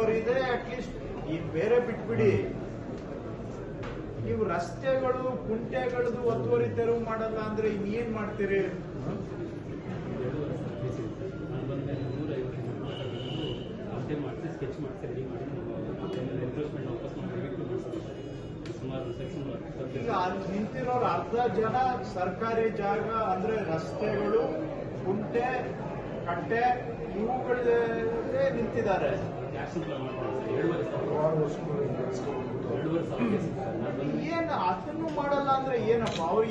ಒತ್ತುವರಿದೆ at least ಈ ಬೇರೆ ಬಿಟ್ಬಿಡಿ. ನೀವು ರಸ್ತೆಗಳು, ಕುಂಟೆಗಳದು ಒತ್ತುವರಿ ತೆರವು ಮಾಡಲ್ಲ ಅಂದ್ರೆ ಇನ್ನೇನ್ ಮಾಡ್ತೀರಿ? ಸ್ಕೆಚ್ ಅಲ್ಲಿ ನಿಂತಿರೋರು ಅರ್ಧ ಜನ ಸರ್ಕಾರಿ ಜಾಗ ಅಂದ್ರೆ ರಸ್ತೆಗಳು, ಕುಂಟೆ, ಕಟ್ಟೆ ಇವುಗಳೇ ನಿಂತಿದ್ದಾರೆ. ಬಂದು ಅದನ್ನು ಮಾಡಲ್ಲ ಅಂದ್ರೆ ಏನಪ್ಪ? ಅವ್ರು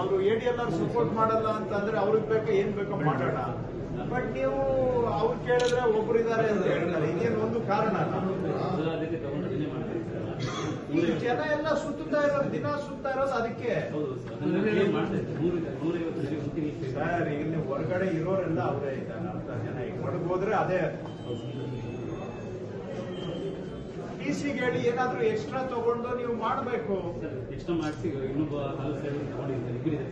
ಅವರು A D L R support ಮಾಡಲ್ಲ ಅಂತಂದ್ರೆ ಅವ್ರಿಗೆ ಬೇಕು, ಏನ್ ಬೇಕೋ ಮಾಡೋಣ ಬಟ್ ನೀವು ಅವ್ರು ಕೇಳಿದ್ರೆ ಒಬ್ರು ಇದ್ದಾರೆ ಅಂತ ಹೇಳ್ತಾರೆ. ಇದೇನು ಒಂದು ಕಾರಣ ಈ ಜನ ಎಲ್ಲ ಸುತ್ತಾ ಇರೋದು ದಿನ ಸುತ್ತಾ ಇರೋದು ಅದಕ್ಕೆ. ಸರ್ ಇಲ್ಲಿ ಹೊರಗಡೆ ಇರೋರೆಲ್ಲ ಅವರೇ ಇದ್ದಾರೆ ಅಂತ ಜನ. ಈಗ ಹೊರಗೆ ಹೋದ್ರೆ ಅದೇ. ಟಿ ಸಿ ಹೇಳಿ ಏನಾದ್ರೂ ಎಕ್ಸ್ಟ್ರಾ ತಗೊಂಡು ನೀವು ಮಾಡಬೇಕು. ಎಕ್ಸ್ಟ್ರಾ ಮಾಡಿಸಿ ಇನ್ನೊಬ್ಬ ಹಲವು ಸೈಡ್ ತಗೊಂಡಿದ್ದಾರೆ ಇಬ್ಬರಿದೆ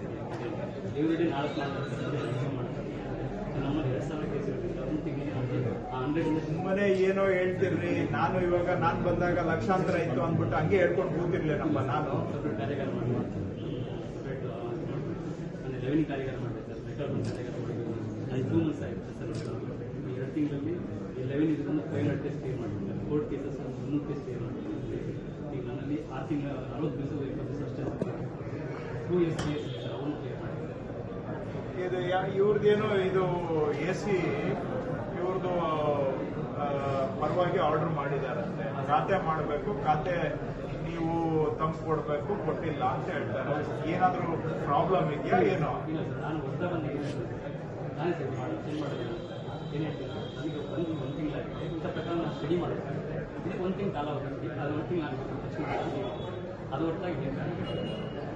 ಎವ್ರಿಡೇ ನಾಲ್ಕು ನಾಲ್ಕು ಮಾಡ್ತಾರೆ. ನಮ್ಮಲ್ಲಿ ಎರಡು ಸಾವಿರ ಕೇಸ್ ಇರುತ್ತೆ ಒಂದು ತಿಂಗಳಿಗೆ ಹಂಡ್ರೆಡ್ ಸುಮ್ಮನೆ ಏನೋ ಹೇಳ್ತಿರ್ರಿ ನಾನು ಇವಾಗ ನಾನು ಬಂದಾಗ ಲಕ್ಷಾಂತರ ಇತ್ತು ಅಂದ್ಬಿಟ್ಟು ಹಂಗೆ ಹೇಳ್ಕೊಂಡು ಕೂತಿರ್ಲೇನಪ್ಪ ನಾನು. ಸಪ್ರೇಟ್ ಕಾರ್ಯಾಗಾರ ಮಾಡಿ ಅಂದರೆ ಮಾಡ್ತೀನಿ ಕಾರ್ಯಾಗಾರ ಮಾಡಿದೆ ಸರ್ ರೆಕಾರ್ಡ್ ಕಾರ್ಯಾಗಾರ ಮಾಡಿದ್ವಿ ಐದು ಟೂ ಮಂತ್ಸ್ ಆಯಿತು ಸರ್ ಎರಡು ತಿಂಗಳಲ್ಲಿ ಲೆವೆನ್ ರೆವೆನ್ಯೂ ಇದನ್ನು ಫೈವ್ ಹಂಡ್ರೆಡ್ ಟೆಸ್ಟ್ ಕ್ಲಿಯರ್ ಮಾಡಿದ್ದಾರೆ ಈಗ ಕೇಸ್ ಇದೆ ಇವ್ರದ್ದೇನು ಇದು ಎ ಸಿ ಇವ್ರದ್ದು ಆ, ಪರವಾಗಿ ಆರ್ಡರ್ ಮಾಡಿದಾರಂತೆ. ಖಾತೆ ಮಾಡಬೇಕು ಖಾತೆ ನೀವು ತಂಪು ಕೊಡಬೇಕು ಕೊಟ್ಟಿಲ್ಲ ಅಂತ ಹೇಳ್ತಾರೆ. ಏನಾದರೂ ಪ್ರಾಬ್ಲಮ್ ಇದೆಯಾ ಏನೋ? ಸರ್ ನಾನು ಹೊಸ ನನಗೆ ಬಂದು ಒಂದು ತಿಂಗಳಾಗಿದೆ ಇಂಥ ನಾನು ಸ್ಟಡಿ ಮಾಡಬೇಕಾಗುತ್ತೆ ಇದಕ್ಕೆ ಒಂದು ತಿಂಗಳು ಕಾಲ ಹೋಗುತ್ತೆ ಅದು ಒಂದು ತಿಂಗಳು ಆಗಬೇಕು ತಕ್ಷಣ ಅದು ಹೊರತಾಗಿ